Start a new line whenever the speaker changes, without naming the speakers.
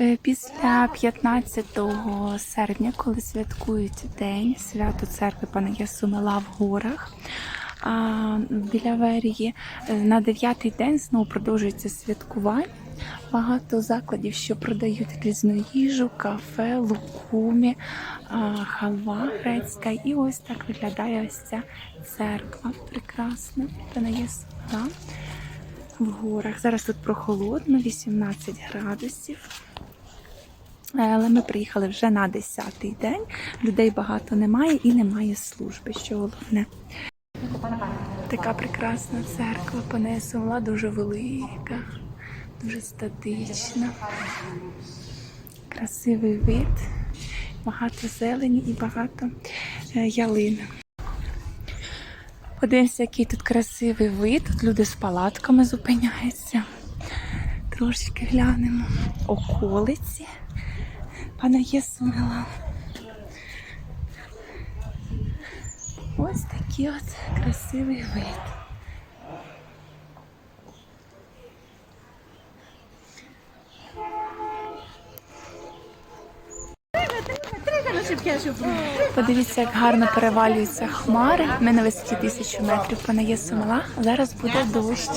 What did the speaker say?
Е, Після 15 серпня, коли святкують День свято церкви Пана Сумела в горах. А біля Верії е, на дев'ятий день знову продовжується святкування. Багато закладів, що продають різну їжу, кафе, лукумі, халва грецька. І ось так виглядає ось ця церква. Прекрасна. Пана Сумела в горах. Зараз тут прохолодно, 18 градусів. Але ми приїхали вже на 10-й день. Людей багато немає і немає служби, що головне. Така прекрасна церква понесла, дуже велика, дуже статична, красивий вид, багато зелені і багато е, ялин. Подивимося, який тут красивий вид. Тут люди з палатками зупиняються. Трошечки глянемо околиці пана Єсмила. Ось такий от красивий вид. Подивіться, як гарно перевалюються хмари. Ми на висоті тисячу метрів понає Сумала. Зараз буде дощ.